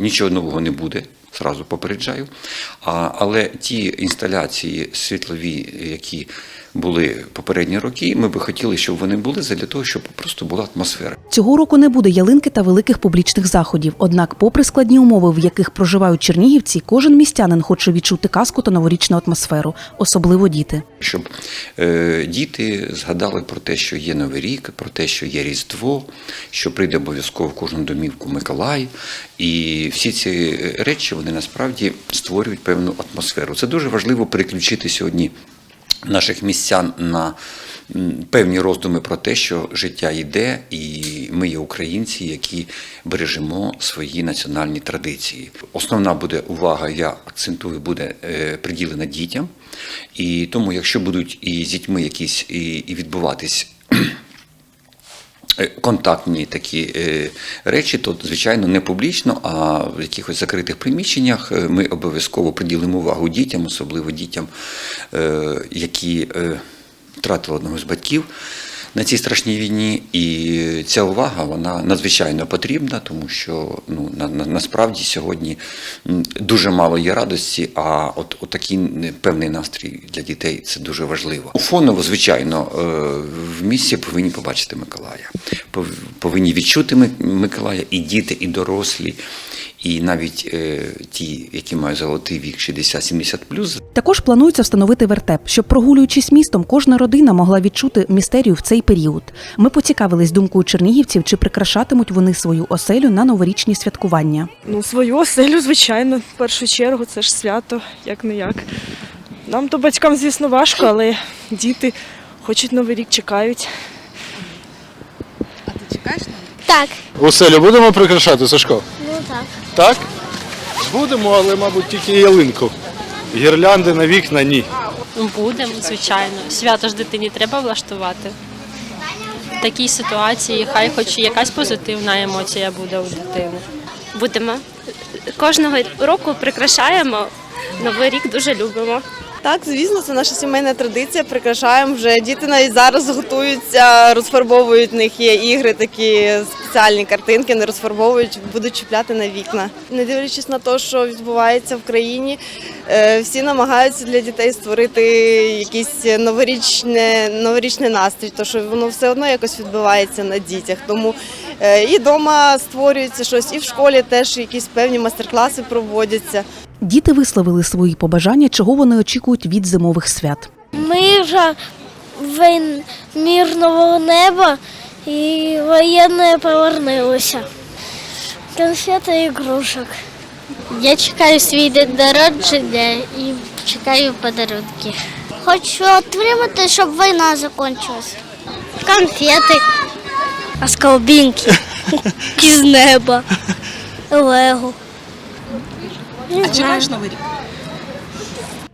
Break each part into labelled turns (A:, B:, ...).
A: Нічого нового не буде, зразу попереджаю. А, але ті інсталяції світлові, які були попередні роки, ми би хотіли, щоб вони були для того, щоб просто була атмосфера.
B: Цього року не буде ялинки та великих публічних заходів. Однак, попри складні умови, в яких проживають чернігівці, кожен містянин хоче відчути казку та новорічну атмосферу, особливо діти.
A: щоб е, діти згадали про те, що є Новий рік, про те, що є Різдво, що прийде обов'язково в кожну домівку Миколай. І всі ці е, речі вони насправді створюють певну атмосферу. Це дуже важливо переключити сьогодні наших містян на певні роздуми про те, що життя йде, і ми є українці, які бережемо свої національні традиції. Основна буде увага, я акцентую, буде е, приділена дітям. І тому, якщо будуть і з дітьми якісь і, відбуватись контактні такі е, речі, то звичайно не публічно, а в якихось закритих приміщеннях е, ми обов'язково приділимо увагу дітям, особливо дітям, е, які е, втратили одного з батьків. На цій страшній війні, і ця увага вона надзвичайно потрібна, тому що ну на, на насправді сьогодні дуже мало є радості. А от, от такий певний настрій для дітей це дуже важливо. Фоново, звичайно, е, в місті повинні побачити Миколая, Пов- повинні відчути Миколая і діти, і дорослі, і навіть е, ті, які мають золотий вік 60-70 плюс,
B: Також планується встановити вертеп, щоб прогулюючись містом, кожна родина могла відчути містерію в цей період. Ми поцікавились думкою чернігівців, чи прикрашатимуть вони свою оселю на новорічні святкування.
C: Ну, свою оселю, звичайно, в першу чергу, це ж свято, як не як. Нам то батькам, звісно, важко, але діти хочуть новий рік, чекають. А ти чекаєш?
D: Так.
E: Оселю будемо прикрашати, Сашко? Так. Будемо, але, мабуть, тільки ялинку. Гірлянди на вікна ні.
F: Будемо, звичайно. Свято ж дитині треба влаштувати. В такій ситуації хай хоч якась позитивна емоція буде у дитини.
D: Будемо. Кожного року прикрашаємо. Новий рік дуже любимо.
G: Так, звісно, це наша сімейна традиція. Прикрашаємо вже. Діти навіть зараз готуються, розфарбовують в них є ігри, такі спеціальні картинки, не розфарбовують, будуть чіпляти на вікна. Не дивлячись на те, що відбувається в країні, е, всі намагаються для дітей створити якийсь новорічне, новорічний настрій, тому що воно все одно якось відбувається на дітях. Тому е, і вдома створюється щось, і в школі теж якісь певні майстер-класи проводяться.
B: Діти висловили свої побажання, чого вони очікують від зимових свят.
D: Ми вже вин мирного неба і воєнне повернулося. Конфети і ігрушок. Я чекаю свій день народження і чекаю подарунки. Хочу отримати, щоб війна закінчилась. Конфети. Осколбінки. Із неба. Лего. А чекаєш новий рік?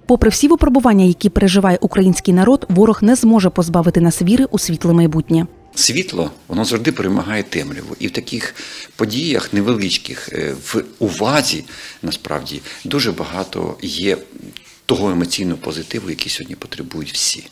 B: Попри всі випробування, які переживає український народ, ворог не зможе позбавити нас віри у світле майбутнє.
A: Світло воно завжди перемагає темряву, і в таких подіях невеличких е, в увазі насправді дуже багато є того емоційного позитиву, який сьогодні потребують всі.